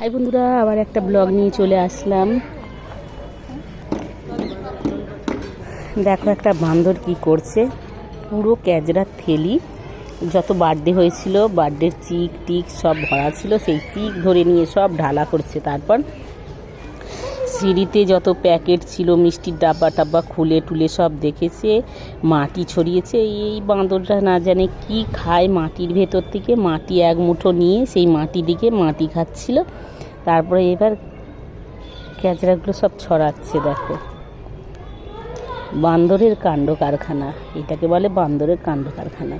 High বন্ধুরা, আবার একটা ব্লগ নিয়ে চলে আসলাম। দেখো একটা বান্দর কি করছে। পুরো ক্যাজরা থেলি। যত বার্থডে হয়েছিল, বার্থডের চিক টিক সব ভরা ছিল, সেই চিক ধরে নিয়ে সব ঢালা করছে। তারপর সিঁড়িতে যত প্যাকেট ছিল, মিষ্টির ডাব্বা টাব্বা খুলে টুলে সব দেখেছে, মাটি ছড়িয়েছে, এই বাঁদরটা না জানে কি খায় মাটির ভেতর থেকে। মাটি এক মুঠো নিয়ে সেই মাটি দিকে মাটি খাচ্ছিল। তারপরে এবার ক্যাচড়াগুলো সব ছড়াচ্ছে, দেখো। বান্দরের কাণ্ড কারখানা এটাকে বলে বান্দরের কাণ্ড কারখানা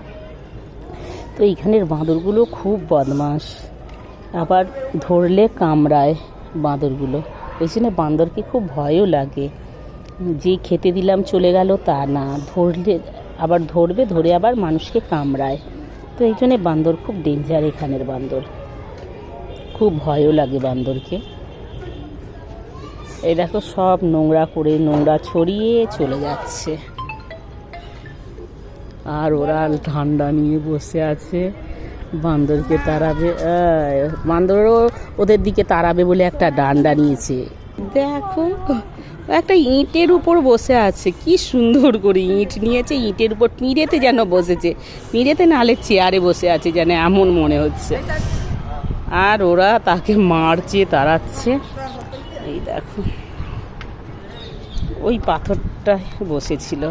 তো এইখানের বাঁদরগুলো খুব বদমাস আবার ধরলে কামড়ায় বাঁদরগুলো। ওই জন্য বান্দরকে খুব ভয়ও লাগে। যে খেতে দিলাম চলে গেল তা না, ধরলে, আবার ধরবে, ধরে আবার মানুষকে কামড়ায়। তো এই জন্যে বান্দর খুব ডেঞ্জার এখানের বান্দর। খুব ভয়ও লাগে বান্দরকে। এই দেখো সব নোংরা করে নোংরা ছড়িয়ে চলে যাচ্ছে। আর ওরা ঠান্ডা নিয়ে বসে আছে। বান্দরকে তাড়াবে বান্দরও ওদের দিকে তাড়াবে বলে একটা ডান্ডা নিয়েছে। দেখো, একটা ইঁটের উপর বসে আছে, কি সুন্দর করে ইঁট নিয়েছে, ইঁটের উপর পিঁড়েতে যেন বসেছে, পিঁড়েতে নালে চেয়ারে বসে আছে যেন এমন মনে হচ্ছে। আর ওরা তাকে মারছে, তাড়াচ্ছে। এই দেখো, ওই পাথরটায় বসেছিল।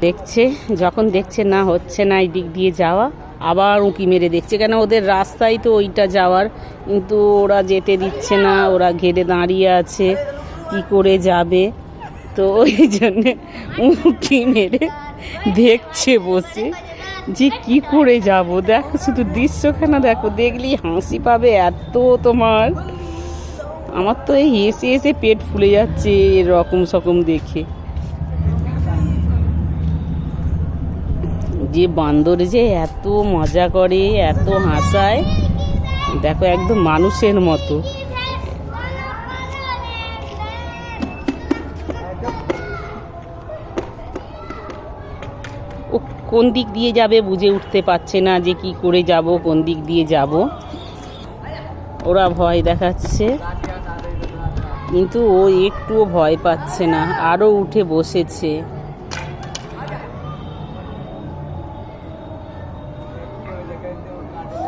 দেখছে, যখন দেখছে না হচ্ছে না, এই দিক দিয়ে যাওয়া। আবার উঁকি মেরে দেখছে। কেন ওদের রাস্তায় তো ওইটা যাওয়ার, কিন্তু ওরা যেতে দিচ্ছে না, ওরা ঘেরে দাঁড়িয়ে আছে, কি করে যাবে? তো ওই জন্যে উঁকি মেরে দেখছে বসে, যে কি করে যাব? দেখো, শুধু দৃশ্যখানা দেখো দেখলেই হাসি পাবে এত তোমার। আমার তো এই এসে এসে পেট ফুলে যাচ্ছে এরকম সকম দেখে। যে বান্দর যে এত মজা করে, এত হাসায়। দেখো একদম মানুষের মতো। ও কোন দিক দিয়ে যাবে বুঝে উঠতে পারছে না যে কি করে যাব, কোন দিক দিয়ে যাব। ওরা ভয় দেখাচ্ছে। কিন্তু ও একটুও ভয় পাচ্ছে না আরও উঠে বসেছে।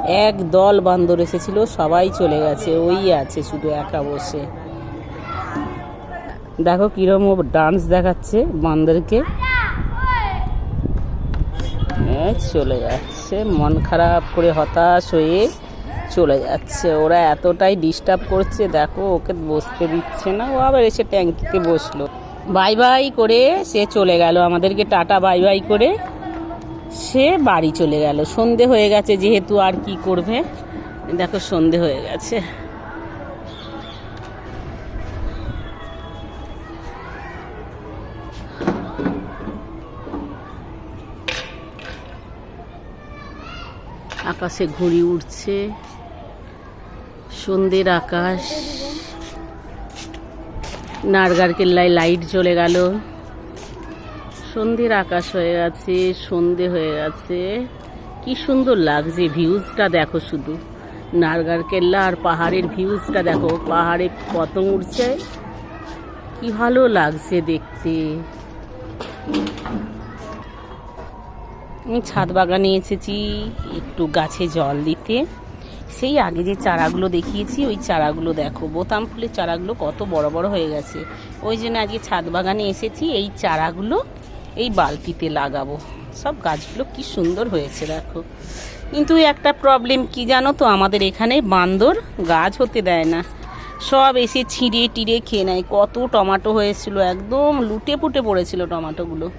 এক দল বান্দর এসেছিল সবাই চলে গেছে ওই আছে শুধু একা বসে। দেখো কিরম ও ডান্স দেখাচ্ছে বান্দরকে। এ, চলে যাচ্ছে মন খারাপ করে হতাশ হয়ে চলে যাচ্ছে। ওরা এতটাই ডিস্টার্ব করছে দেখো ওকে বসতে দিচ্ছে না ও আবার এসে ট্যাঙ্কিতে বসল। বাই বাই করে সে চলে গেল আমাদেরকে টাটা বাই বাই করে। সে বাড়ি চলে গেল। সন্ধে হয়ে গেছে, যেহেতু আর কি করবে? দেখো, সন্ধে হয়ে গেছে। আকাশে ঘুড়ি উঠছে সন্ধ্যের আকাশ। নারগার কেল্লায় লাইট চলে গেল। সন্ধ্যের আকাশ হয়ে গেছে, সন্ধে হয়ে গেছে। কি সুন্দর লাগছে ভিউজটা দেখো শুধু। নারগার কেল্লা আর পাহাড়ের ভিউজটা দেখো, পাহাড়ে পতঙ্গ উঠছে। কি ভালো লাগছে দেখতে। আমি ছাদ বাগানে এসেছি একটু গাছে জল দিতে। সেই আগে যে চারাগুলো দেখিয়েছি, ওই চারাগুলো দেখো। বোতাম ফুলের চারাগুলো কত বড় বড় হয়ে গেছে। ওই জন্য আজকে ছাদ বাগানে এসেছি, এই চারাগুলো এই বালতিতে লাগাবো। সব গাছগুলো কি সুন্দর হয়েছে, দেখো। কিন্তু একটা প্রবলেম কি জানো তো? আমাদের এখানে বান্দর গাছ হতে দেয় না। সব এসে ছিঁড়ে টিড়ে খেয়ে নেয়। কত টমাটো হয়েছিল, একদম লুটে পুটে পড়েছিল টমাটোগুলো।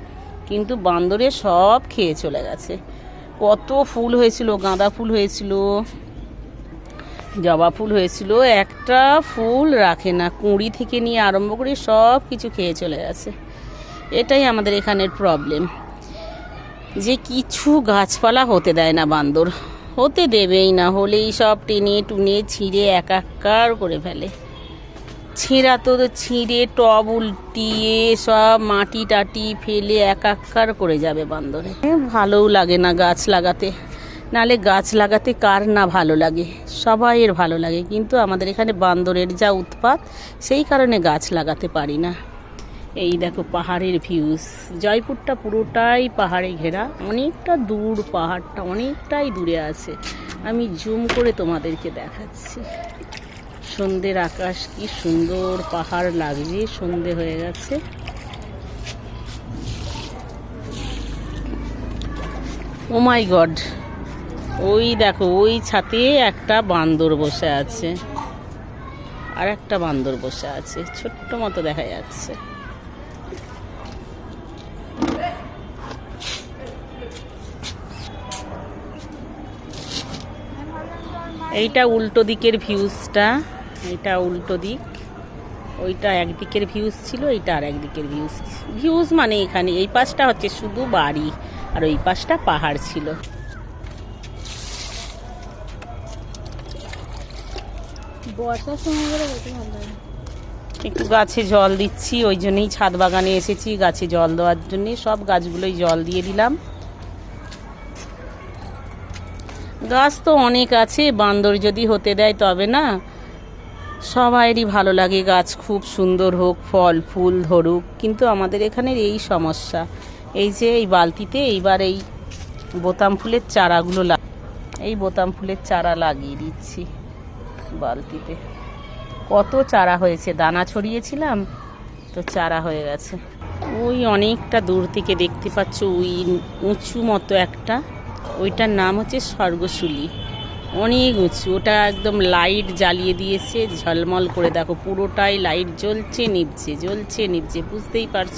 কিন্তু বান্দরে সব খেয়ে চলে গেছে। কত ফুল হয়েছিল, গাঁদা ফুল হয়েছিল, জবা ফুল হয়েছিল, একটা ফুল রাখে না। কুঁড়ি থেকে নিয়ে আরম্ভ করে সব কিছু খেয়ে চলে গেছে। এটাই আমাদের এখানের প্রবলেম যে কিছু গাছপালা হতে দেয় না বান্দর। হতে দেবেই না, হলেই সব টেনে টুনে ছিঁড়ে একাকার করে ফেলে। ছেঁড়া তো ছিঁড়ে টব উল্টিয়ে সব মাটি টাটি ফেলে একাকার করে যাবে বান্দরে। ভালোও লাগে না গাছ লাগাতে। নালে গাছ লাগাতে কার না ভালো লাগে? সবাইয়ের ভালো লাগে, কিন্তু আমাদের এখানে বান্দরের যা উৎপাত, সেই কারণে গাছ লাগাতে পারি না। এই দেখো পাহাড়ের ভিউজ জয়পুরটা পুরোটাই পাহাড়ে ঘেরা। অনেকটা দূর পাহাড়টা, অনেকটাই দূরে আছে। আমি জুম করে তোমাদেরকে দেখাচ্ছি। সন্ধ্যের আকাশ কি সুন্দর পাহাড় লাগছে, সন্ধে হয়ে গেছে। ও মাই গড ওই দেখো, ওই ছাতে একটা বান্দর বসে আছে। আর একটা বান্দর বসে আছে। ছোট্ট মতো দেখা যাচ্ছে। এইটা উল্টো দিকের ভিউজটা এইটা উল্টো দিক। ওইটা একদিকের ভিউজ ছিল এইটা আর একদিকের ভিউজ। ভিউজ মানে এখানে এই পাশটা হচ্ছে শুধু বাড়ি আর ওই পাশটা পাহাড় ছিল। বর্ষার সময় একটু গাছে জল দিচ্ছি ওই জন্যই ছাদ বাগানে এসেছি গাছে জল দেওয়ার জন্যে সব গাছগুলোই জল দিয়ে দিলাম। গাছ তো অনেক আছে, বান্দর যদি হতে দেয় তবে না। সবাইরই ভালো লাগে গাছ, খুব সুন্দর হোক, ফল, ফুল ধরুক। কিন্তু আমাদের এখানের এই সমস্যা, এই যে এই বালতিতে এইবার এই বোতাম ফুলের চারাগুলো এই বোতাম ফুলের চারা লাগিয়ে দিচ্ছি বালতিতে। কত চারা হয়েছে? দানা ছড়িয়েছিলাম, তো চারা হয়ে গেছে। ওই অনেকটা দূর থেকে দেখতে পাচ্ছ, ওই উঁচু মতো একটা ওইটার নাম হচ্ছে স্বর্গশুলি। অনেক উঁচু, ওটা একদম লাইট জ্বালিয়ে দিয়েছে, ঝলমল করে দেখো, পুরোটাই লাইট জ্বলছে, নিভছে জ্বলছে, নিভছে, বুঝতেই পারছ?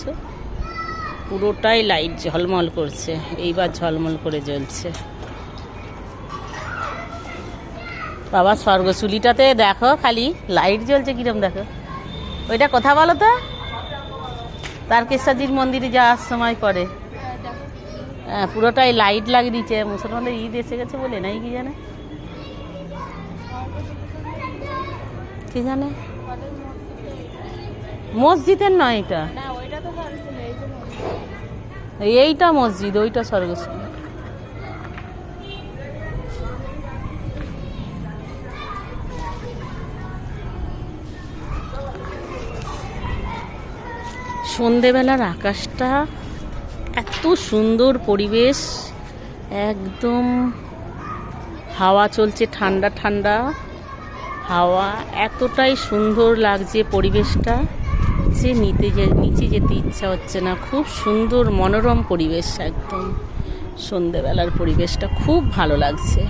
পুরোটাই লাইট ঝলমল করছে, এইবার ঝলমল করে জ্বলছে। বাবা, স্বর্গশুলিটাতে দেখো খালি, লাইট জ্বলছে কিরম দেখো। ওইটা কথা বলো তো। তারকেশ্বরজির মন্দিরে যাওয়ার সময় হ্যাঁ পুরোটাই লাইট লাগিয়ে দিচ্ছে। মুসলমানদের ঈদ এসে গেছে বলে নাই কি জানে? কি জানে? মসজিদের নয় এটা। এইটা মসজিদ ওইটা স্বর্গশুলি সন্ধেবেলার আকাশটা এত সুন্দর পরিবেশ, একদম হাওয়া চলছে ঠান্ডা ঠান্ডা, হাওয়া এতটাই সুন্দর লাগছে পরিবেশটা, যে নিতে যে, নিচে যেতে ইচ্ছা হচ্ছে না। খুব সুন্দর মনোরম পরিবেশ একদম। সন্ধেবেলার পরিবেশটা খুব ভালো লাগছে।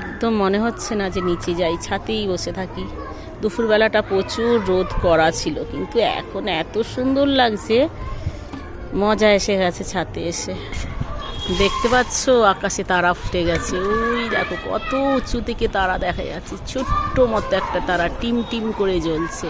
একদম মনে হচ্ছে না যে নিচে যাই, ছাতেই বসে থাকি। দুপুরবেলাটা প্রচুর রোদ করা ছিল, কিন্তু এখন এত সুন্দর লাগছে মজা এসে গেছে ছাতে এসে। দেখতে পাচ্ছ? আকাশে তারা ফুটে গেছে। ওই দেখো, কত উঁচু থেকে তারা দেখা যাচ্ছে। ছোট্ট মতো একটা তারা টিম টিম করে জ্বলছে।